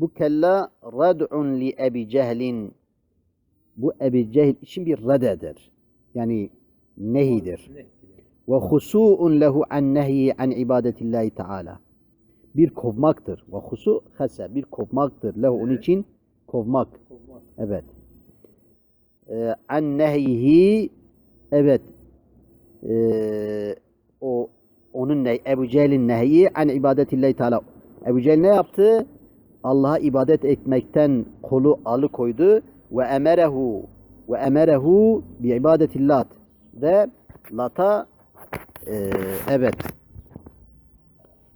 Bu kella rad'un li Ebi Cehlin bu Ebi Cehil için bir radedir. Yani nehidir. Ve husu'un lehu an nehyi an ibadetillahi teala. Bir kovmaktır. Ve husu hase bir kovmaktır. Lehu onun için kovmak. Evet. Ee, an nehyihi evet ee, o onun ne Ebu Cehil'in nehyi an ibadetillahi teala. Ebu Cehil ne yaptı? Allah'a ibadet etmekten kolu alıkoydu ve emerehu ve emerehu bi ibadetillat ve lata e, evet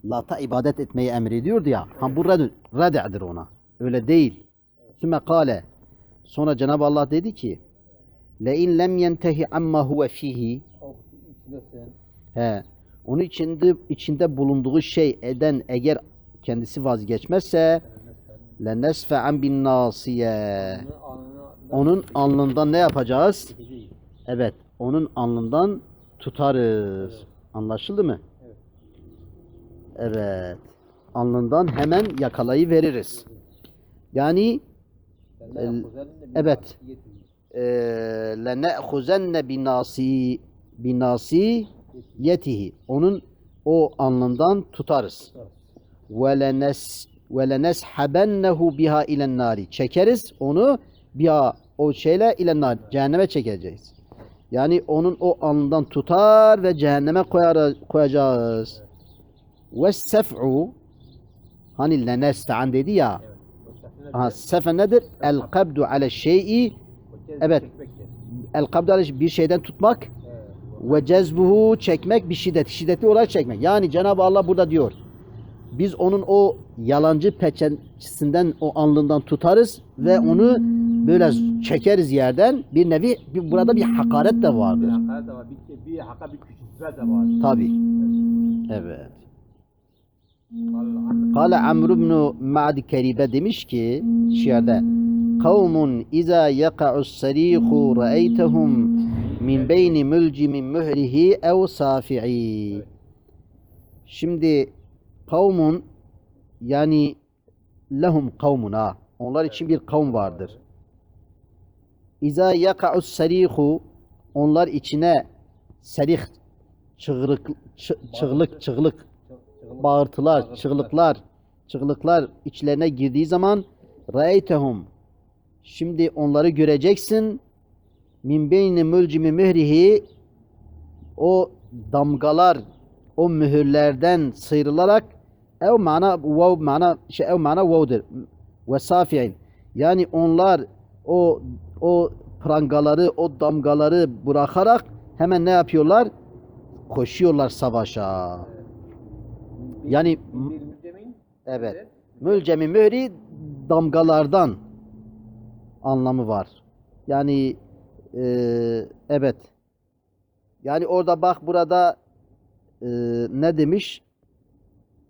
lata ibadet etmeyi emrediyordu ya. Ha bu red, red'dir ona. Öyle değil. Sümme kale sonra Cenab-ı Allah dedi ki le in lem yentehi amma huve fihi He. Onun içinde içinde bulunduğu şey eden eğer kendisi vazgeçmezse bin nasiye. Onun alnından ne yapacağız? Evet, onun alnından tutarız. Anlaşıldı mı? Evet. Alnından hemen yakalayı veririz. Yani evet. le ne'khuzenne binasi binasi yetihi. Onun o alnından tutarız. Ve lenes ve leneshabennehu biha ilen nari. Çekeriz onu biha o şeyle ilen nar. Cehenneme çekeceğiz. Yani onun o alnından tutar ve cehenneme koyar, koyacağız. Ve sef'u hani lenesta'an dedi ya. Ha, sefe nedir? El kabdu ale şey'i Evet. El kabdu ale bir şeyden tutmak ve cezbuhu çekmek bir şiddet. Şiddetli olarak çekmek. Yani Cenab-ı Allah burada diyor. Biz onun o yalancı peçesinden o alnından tutarız ve onu böyle çekeriz yerden. Bir nevi bir, burada bir hakaret de vardır. Hakaret de var. Bir, bir haka bir küçültme de var. Tabi. Evet. Kale Amr ibn Ma'd Keribe demiş ki şiirde Kavmun iza yaka'us sarihu ra'eytehum min beyni mülcimin mührihi ev safi'i. Şimdi kavmun yani lehum kavmuna onlar için bir kavm vardır. İza yaka'us sarihu onlar içine serih çığırık çı- çığlık çığlık bağırtılar, çığlıklar, çığlıklar içlerine girdiği zaman ra'eytehum şimdi onları göreceksin min beyni mülcimi mührihi o damgalar o mühürlerden sıyrılarak ev mana vav mana şey ev mana vav'dır ve safi'in yani onlar o o prangaları o damgaları bırakarak hemen ne yapıyorlar? Koşuyorlar savaşa. Yani evet. Mülcemi mühri damgalardan anlamı var. Yani eee, evet. Yani orada bak burada eee, ne demiş?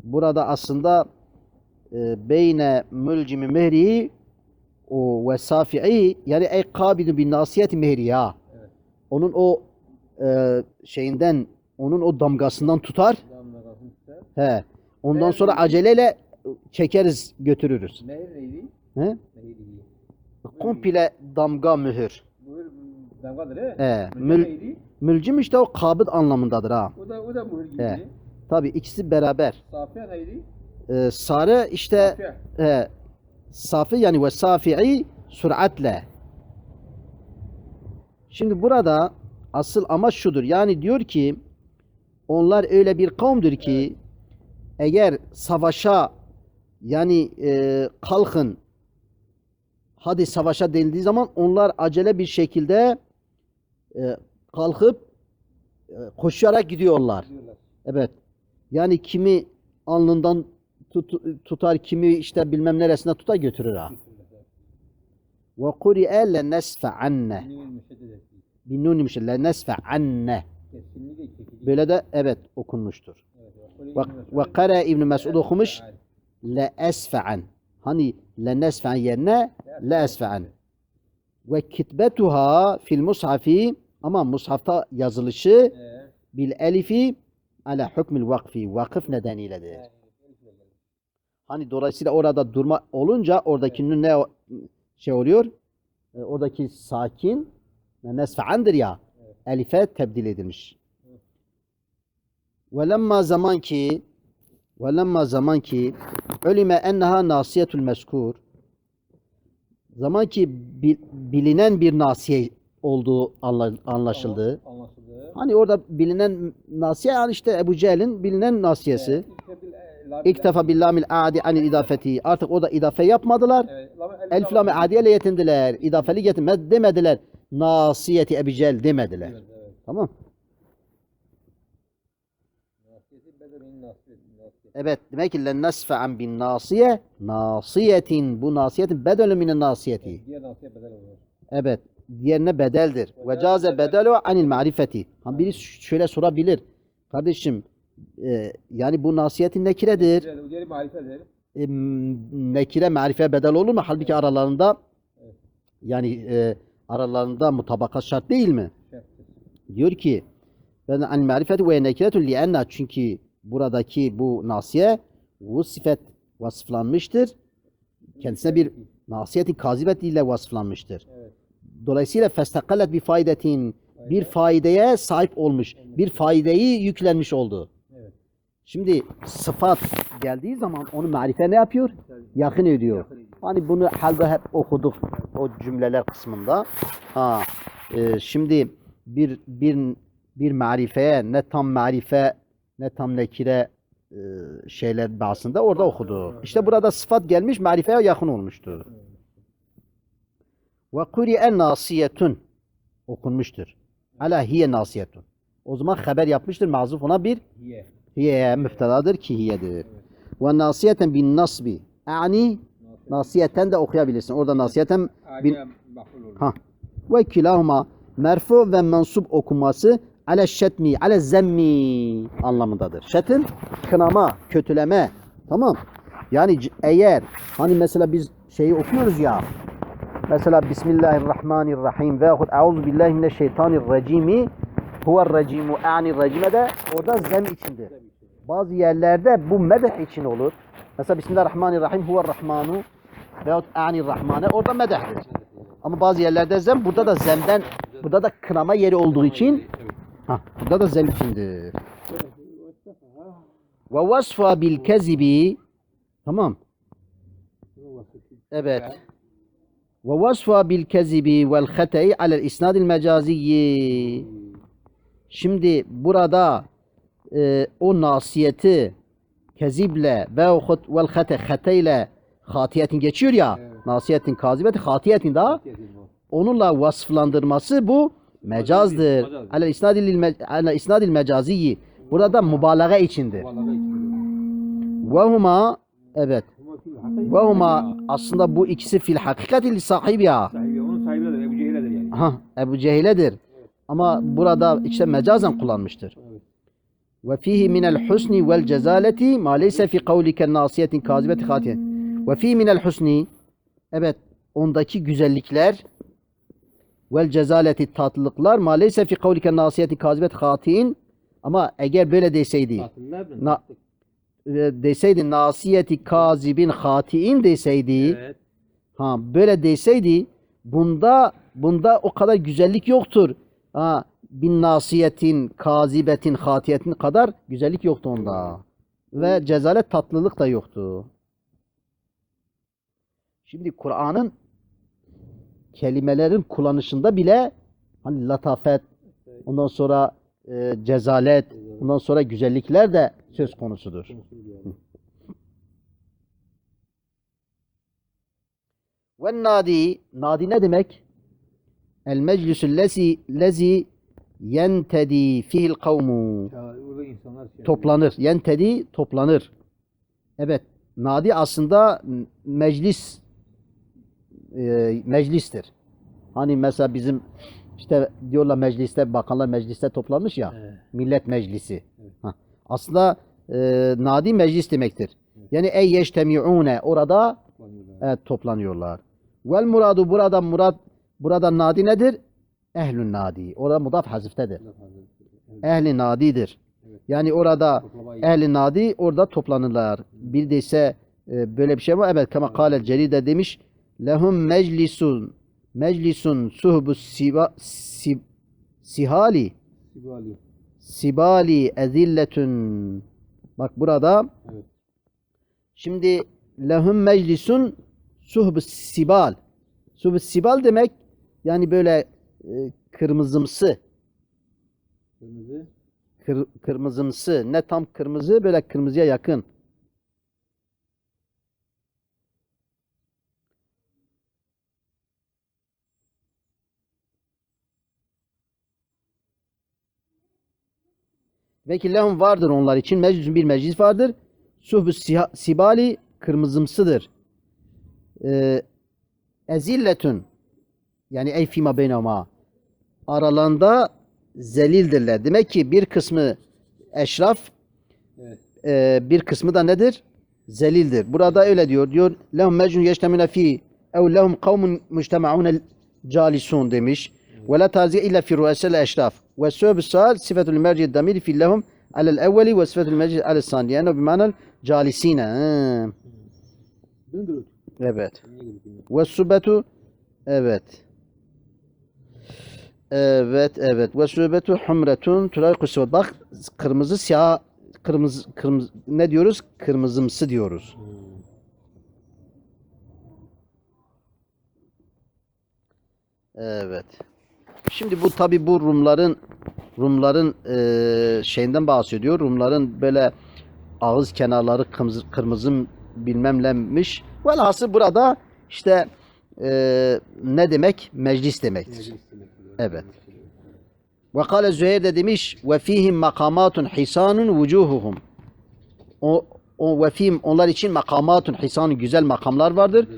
Burada aslında eee, beyne mülcimi mühri o ve safi'i yani ey kabidu bin nasiyeti mehriya. Evet. Onun o eee, şeyinden onun o damgasından tutar. He. Ondan sonra aceleyle çekeriz, götürürüz. Nehir neydi? He? Nehir iyi. Komple damga mühür. Mühür damgadır he? He. Mül, mülcüm işte o kabıd anlamındadır ha. O da, o da mühür gibi. He. Tabi ikisi beraber. Safiye neydi? Ee, sarı işte Safiye. e, safi yani ve safi'i süratle. Şimdi burada asıl amaç şudur. Yani diyor ki onlar öyle bir kavimdir ki eğer savaşa yani e, kalkın hadi savaşa denildiği zaman onlar acele bir şekilde e, kalkıp e, koşarak gidiyorlar. Diyorlar. Evet. Yani kimi alnından tut- tutar kimi işte bilmem neresine tutar götürür ha. Ve kuri'e le nesfe anne. Bin nun imiş le nesfe anne. Böyle de evet okunmuştur. Ve, kara İbn Mesud okumuş le esfe'an. Hani le nesfe'an yerine le esfe'an. Ve kitbetuha fil mushafi ama mushafta yazılışı Ee, bil elifi ala hükmül vakfi. Vakıf nedeniyledir. Hani dolayısıyla orada durma olunca oradakinin ne şey oluyor? E, oradaki sakin nesfe'andır ya. Elife tebdil edilmiş. Ve lemma zaman ki ve lemma zaman ki ölime enneha nasiyetul meskur zaman ki bil- bilinen bir nasiye olduğu anla- anlaşıldı. Anlaşıldı. Hani orada bilinen nasiye yani işte Ebu Cehil'in bilinen nasiyesi. İktefa billamil adi anil idafeti. Artık orada idafe yapmadılar. Elif lam adiyeyle yetindiler. İdafeli getirmez demediler. Nasiyeti Ebu Cehil demediler. Tamam. Evet demek ki len nesfe'an bin nasiye nasiyetin bu nasiyetin bedelü minin nasiyeti. Evet diğerine bedeldir. Ve caze bedelu anil marifeti. Ha biri şöyle sorabilir. Kardeşim e, yani bu nasiyetin nekiredir. E, nekire marife bedel olur mu? Halbuki aralarında yani e, aralarında mutabakat şart değil mi? Diyor ki ben an marifeti ve nekiretun li'enna çünkü buradaki bu nasiye bu sifet vasıflanmıştır. Kendisine bir nasiyetin kazibet ile vasıflanmıştır. Evet. Dolayısıyla festakalet bir faydetin bir faydaya sahip olmuş. Bir faydeyi yüklenmiş oldu. Şimdi sıfat geldiği zaman onu marife ne yapıyor? Yakın ediyor. Hani bunu halde hep okuduk o cümleler kısmında. Ha, e, şimdi bir bir bir marifeye ne tam marife ne tam nekire e, şeyler bahsinde orada okudu. İşte burada sıfat gelmiş marifeye yakın olmuştu. Ve kuri'e nasiyetun okunmuştur. Ala hiye nasiyetun. O zaman haber yapmıştır. Mazuf ona bir Hiye. hiye müftedadır ki hiyedir. Ve nasiyeten bin nasbi. Yani nasiyeten de okuyabilirsin. Orada nasiyeten bin ha. Ve kilahuma merfu ve mensup okunması ale şetmi, ale zemmi anlamındadır. Şetin kınama, kötüleme. Tamam. Yani eğer hani mesela biz şeyi okuyoruz ya. Mesela Bismillahirrahmanirrahim ve yahut Euzu billahi mineşşeytanirracimi huve racimu ani racime de orada zem içindir. Bazı yerlerde bu medeh için olur. Mesela Bismillahirrahmanirrahim huve rahmanu veyahut ani rahmane orada medehdir. Ama bazı yerlerde zem burada da zemden burada da kınama yeri olduğu için ha burada da zem içindir. Ve vasfa bil kezibi tamam. Evet. Ve vasfa bil kezibi vel hata'i alel isnadil mecaziyyi. Şimdi burada e, o nasiyeti kezible ve vel hata hata ile hatiyetin geçiyor ya. Nasiyetin kazibeti hatiyetin daha onunla vasıflandırması bu mecazdır. Mecaz. Alel isnadil me- isnadil mecaziyyi. Burada mübalağa içindir. Ve huma evet. Ve huma aslında bu ikisi fil hakikati li sahibi ya. Sahibi, onun sahibi de Ebu Cehil'edir yani. Aha, Ebu Cehil'edir. Ama burada işte mecazen kullanmıştır. Ve fihi minel husni vel cezaleti ma leyse fi kavlike nasiyetin kazibeti hatiye. Ve fihi minel husni evet ondaki güzellikler vel cezaleti tatlılıklar ma leyse fi kavlike nasiyetin kazibeti hatiyin ama eğer böyle deseydi na, deseydi nasiyeti kazibin hatiin deseydi Evet. Ha böyle deseydi bunda bunda o kadar güzellik yoktur. Ha bin nasiyetin, kazibetin, hatiyetin kadar güzellik yoktu onda. Ve cezalet tatlılık da yoktu. Şimdi Kur'an'ın kelimelerin kullanışında bile hani latafet, ondan sonra e, cezalet, ondan sonra güzellikler de söz konusudur. Ve nadi, nadi ne demek? El meclisü lezi, lezi yentedi fihil kavmu. Toplanır. Yentedi toplanır. Evet. nadi aslında meclis e, meclistir. Hani mesela bizim işte diyorlar mecliste bakanlar mecliste toplanmış ya. Evet. Millet meclisi. Ha. Aslında e, nadi meclis demektir. Yani ey yeştemi'une orada evet, toplanıyorlar. Vel muradu burada murad burada nadi nedir? Ehlün nadi. Orada mudaf haziftedir. Ehli nadidir. Yani orada ehli nadi orada toplanırlar. Bir de ise e, böyle bir şey var. Evet kama kâle ceride demiş. Lehum meclisun meclisun suhbu siba, si, sihali Sibali. Sibali ezilletun. Bak burada Evet. şimdi lehum meclisun suhbu sibal. Suhbu sibal demek yani böyle e, kırmızımsı Kırmızı. kır, kırmızımsı ne tam kırmızı böyle kırmızıya yakın. Ve ki lehum vardır onlar için meclisun bir meclis vardır. Siha- sibali kırmızımsıdır. Ee, ezilletun yani ey fima beynema aralarında zelildirler. Demek ki bir kısmı eşraf, Evet. e, bir kısmı da nedir? Zelildir. Burada öyle diyor. Diyor lehum mecnun yeştemine fi ev lehum kavmun mujtema'un calisun demiş. Ve la tazi illa fi ru'asel eşraf. Ve söbü sal sifetul merci damir fi lehum alel evveli ve sifetul merci alel sani. Yani bimanel calisine. Evet. Ve subetu evet. Evet evet. Ve subetu humretun tulayku subat. Bak kırmızı siyah kırmızı kırmızı ne diyoruz? Kırmızımsı diyoruz. Evet. Şimdi bu tabi bu Rumların Rumların eee, şeyinden bahsediyor. Rumların böyle ağız kenarları kırmızı, kırmızı bilmem nemiş. Velhasıl burada işte eee, ne demek? Meclis demektir. Meclis. Evet. Ve kâle Züheyr de demiş ve fihim makamatun hisanun vucuhuhum. O, o ve fihim onlar için makamatun hisanun güzel makamlar vardır.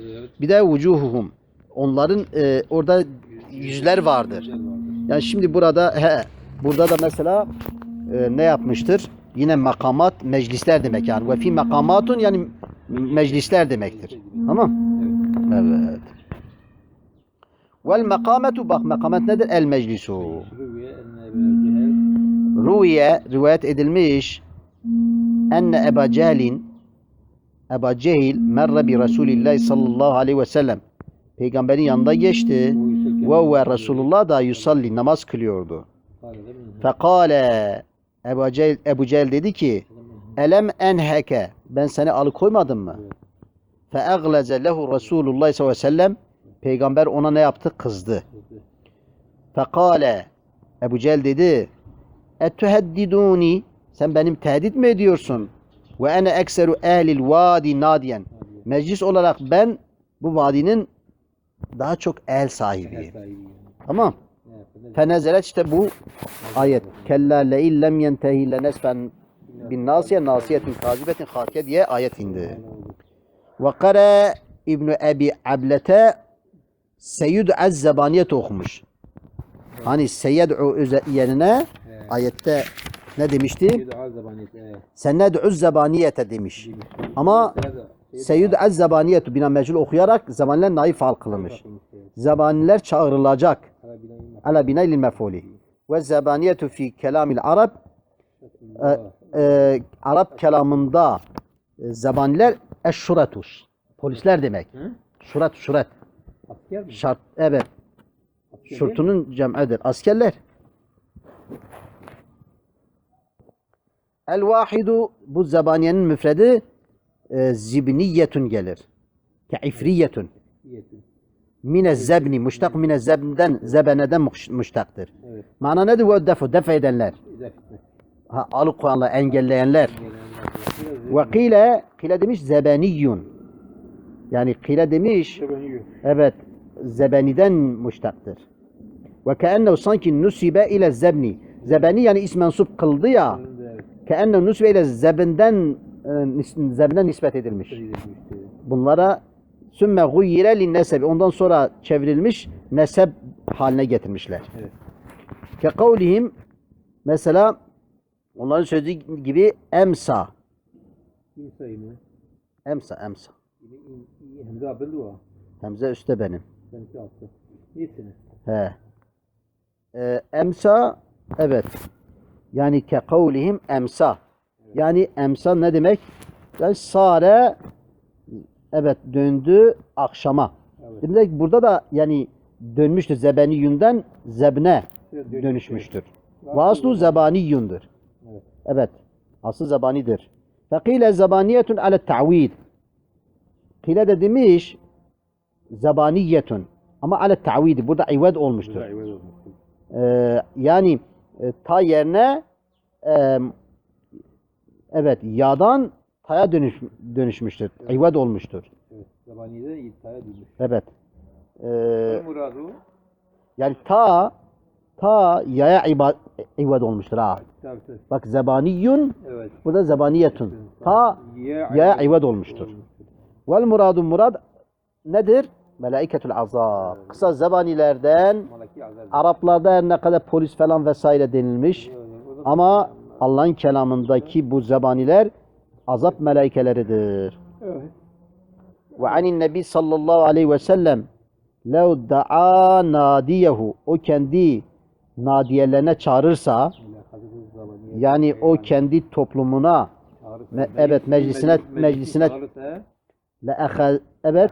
Bir de vucuhuhum. Onların e, orada yüzler vardır. Yani şimdi burada he, burada da mesela e, ne yapmıştır? Yine makamat meclisler demek yani. Ve fi makamatun yani meclisler demektir. Tamam? Evet. Vel makametu bak makamet nedir? El meclisu. Ruviye rivayet edilmiş enne Eba Cehlin Eba Cehil merre bi Resulillah sallallahu aleyhi ve sellem peygamberin yanında geçti ve ve Resulullah da yusalli namaz kılıyordu. Fekale Ebu Cehil, Ebu Cehil dedi ki Elem enheke ben seni alıkoymadım mı? Feegleze lehu Resulullah sallallahu aleyhi ve sellem peygamber ona ne yaptı? Kızdı. Fekale Ebu Cehil dedi Etüheddiduni sen benim tehdit mi ediyorsun? Ve ene ekseru ehlil vadi nadiyen. Meclis olarak ben bu vadinin daha çok el sahibiyim. Tamam. Fenezelet işte bu ayet. Kella le illem yentehi le nesfen bin nasiye nasiyetin kazibetin hatiye diye ayet indi. Ve kare İbn Ebi Ablete Seyyid Az Zebaniyet okumuş. Hani seyyed'u üze- yerine ayette ne demişti? Sened'u zebaniyete demiş. Ama Seyyid Az Zebaniyet bina mecul okuyarak zabaniler naif hal kılınmış. Zabaniler çağrılacak. Ala binayl mef'uli. Ve zabaniyetu fi kelamil Arab e, e, Arap kelamında e, zabaniler eşşuratus. Polisler demek. Şurat şurat. Asker mi? Şart evet. Şurtunun cem'idir. Askerler. El vahidu bu zabaniyenin müfredi e, zibniyetun gelir. Ke'ifriyetun. Mine zebni. Muştak mine zebnden, zebeneden muş- muştaktır. Evet. Mana nedir? Ve defu. Def edenler. Ha, alıkoyanlar, engelleyenler. Ve kile, kile demiş zebeniyun. Yani kile demiş, evet, zebeniden muştaktır. Ve keennehu sanki nusibe ile zebni. Zebeni yani ismen sub kıldı ya. Keennehu nusibe ile zebinden e, zebne nispet edilmiş. Bunlara sümme guyyire lin nesebi. Ondan sonra çevrilmiş nesep haline getirmişler. Evet. Ke kavlihim mesela onların söylediği gibi emsa. Emsa, emsa. Hemze. Hemze üstte benim. Benimki altta. İyisiniz. He. Ee, emsa evet. Yani ke kavlihim emsa. Yani emsa ne demek? Yani sare evet döndü akşama. Evet. Demek burada da yani dönmüştür. Zebeni yünden zebne dönüşmüştür. Evet. Ve aslu zebaniyundur. Evet. Evet. Aslı zebanidir. Fekile zebaniyetun ale ta'vid. Kile de demiş zebaniyetun. Ama ale ta'vid. Burada ived olmuştur. Güzel, evet olmuştu. Ee, yani e, ta yerine e, evet ya'dan taya dönüş, dönüşmüştür. İved olmuştur. Evet. Zabaniye'de iddiaya edilmiş. Evet. Ee, Muradu yani ta ta yaya iba, ived olmuştur ha. tabii tabii. Bak zebaniyun Evet. burada zebaniyetun. Ta ya ived olmuştur. Vel muradu murad nedir? Melaiketul azab. Kısa zebanilerden. Araplarda her ne kadar polis falan vesaire denilmiş. Evet, Ama Allah'ın kelamındaki bu zebaniler azap melaikeleridir. Evet. Ve anin nebi sallallahu aleyhi ve sellem lev da'a nadiyehu o kendi nadiyelerine çağırırsa yani o kendi toplumuna Me- evet, meclisine- meclis- meclisine- le evet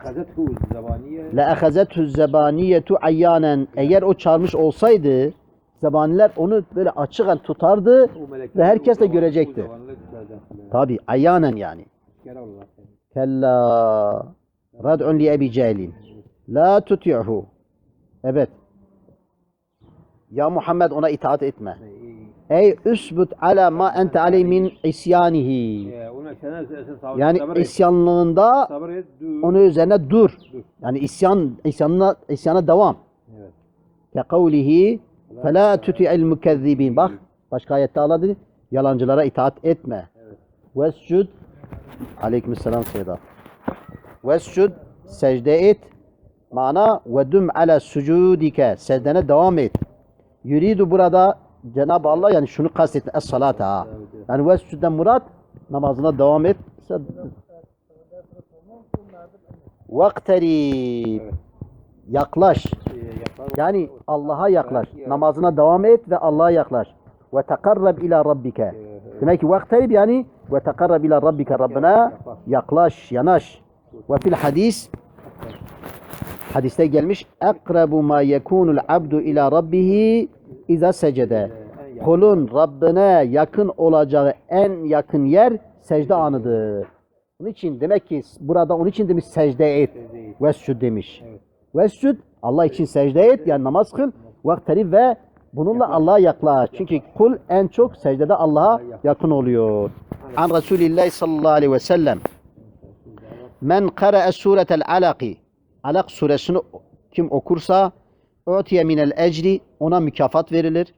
le ehazetü zebaniyetu ayyanen eğer o çağırmış olsaydı zebaniler onu böyle açıkken tutardı ve herkes de görecekti. Tabi ayyanen yani. Kella rad'un li Ebi Cehilin. La tuti'hu. Evet. Ya Muhammed ona itaat etme. Ey üsbut ala ma ente aley min isyanihi. Yani isyanlığında onun üzerine dur. Yani isyan isyanına isyana devam. Ke kavlihi fela tuti'il mukezzibin. Bak başka ayette Allah dedi. Yalancılara itaat etme. Vescud Aleykümselam Seyda. Vescud secde et. Mana ve dum ala sucudike. Secdene devam et. Yuridu burada Cenab-ı Allah yani şunu kastetti. Es salata. Yani vescudden murat namazına devam et. Vakterib. Evet. Yaklaş. Yani Allah'a yaklaş. Namazına devam et ve Allah'a yaklaş. Ve tekarrab ila rabbike. Demek ki vakterib yani ve tekarrab ila rabbike. Rabbine yaklaş, yanaş. Ve fil hadis hadiste gelmiş akrabu ma yekunul abdu ila rabbihi iza secede. Kulun Rabbine yakın olacağı en yakın yer secde anıdır. Onun için demek ki burada onun için demiş secde et. Vescud demiş. Evet. Vescud Allah için secde et yani namaz kıl. Vakteri ve bununla Allah'a yaklaş. Çünkü kul en çok secdede Allah'a yakın oluyor. An Resulillah sallallahu aleyhi ve sellem. Men kara'a suretel alaki. Alak suresini kim okursa utiye minel ecri ona mükafat verilir.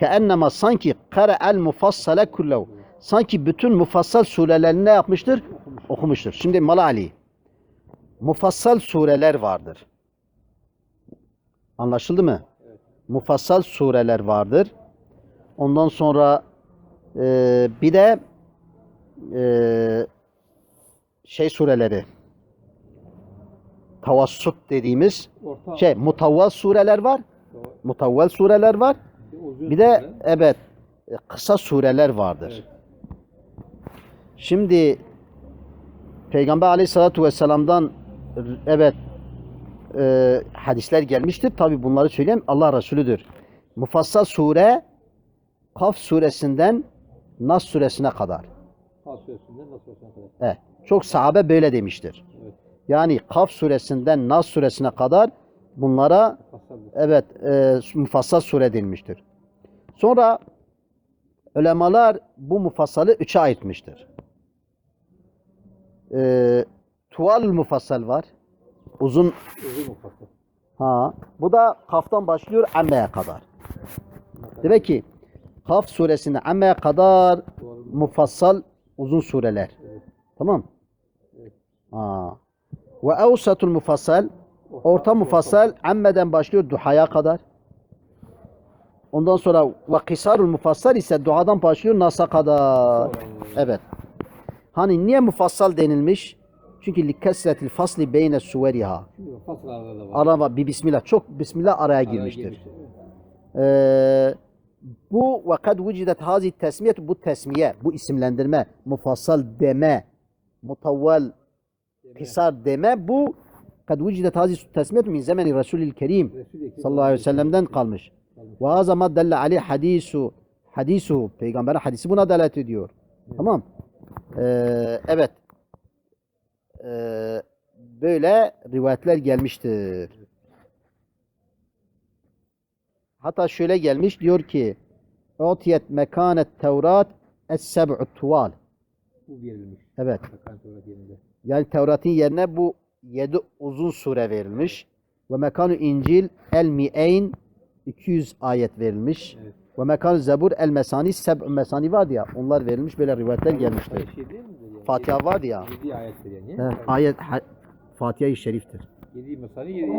Keennema sanki kara'el mufassale kullehu. Sanki bütün mufassal surelerini ne yapmıştır? Okumuştur. Şimdi Malali. Mufassal sureler vardır. Anlaşıldı mı? Mufassal sureler vardır. Ondan sonra eee, bir de eee, şey sureleri tavassut dediğimiz Orta- şey mutavval sureler var. Mutavval sureler var. uzun Bir de süre. evet e, kısa sureler vardır. Şimdi Peygamber Aleyhisselatü Vesselam'dan evet e, hadisler gelmiştir. Tabi bunları söyleyen Allah Resulüdür. Mufassal sure Kaf suresinden Nas suresine kadar. Kaf suresinden Nas suresine kadar. Evet. Çok sahabe böyle demiştir. Evet. Yani Kaf suresinden Nas suresine kadar bunlara Fassaldır. evet e, mufassal sure denilmiştir. Sonra ulemalar bu mufassalı üçe ayırtmıştır. E, tuval mufassal var. Uzun ha. Bu da kaftan başlıyor amme'ye kadar. Demek ki Kaf suresinde amme'ye kadar mufassal uzun sureler. Evet. Tamam. Evet. Aa. Ve evsatul mufassal orta mufassal ammeden başlıyor duhaya kadar. Ondan sonra ve kısarul mufassal ise duadan başlıyor nasa kadar. Evet. Hani niye mufassal denilmiş? Çünkü likesretil fasli beyne suveriha. Araba bir bismillah. Çok bismillah araya girmiştir. Ee, bu ve kad vucidet hazi tesmiyet bu tesmiye, bu isimlendirme, mufassal deme, mutavval kısar deme bu kad vucidet hazi tesmiyet min zemeni Resulil Kerim sallallahu aleyhi ve sellem'den kalmış. Ve haza ma delle aleyh hadisu hadisu peygamberin hadisi buna delalet ediyor. Tamam. Ee, evet. Ee, böyle rivayetler gelmiştir. Hatta şöyle gelmiş diyor ki Utiyet mekanet Tevrat es-seb'u tuval. Bu verilmiş. Evet. Yani Tevrat'ın yerine bu yedi uzun sure verilmiş. Ve mekanu İncil el mi'eyn 200 ayet verilmiş. Evet. Ve mekanu Zebur el mesani seb'u mesani vardı ya. Onlar verilmiş böyle rivayetler gelmiştir. Şey yani? Fatiha vardı ya. 7 ayettir yani. Evet, ayet ha- Fatiha-i Şerif'tir. 7 mesali 7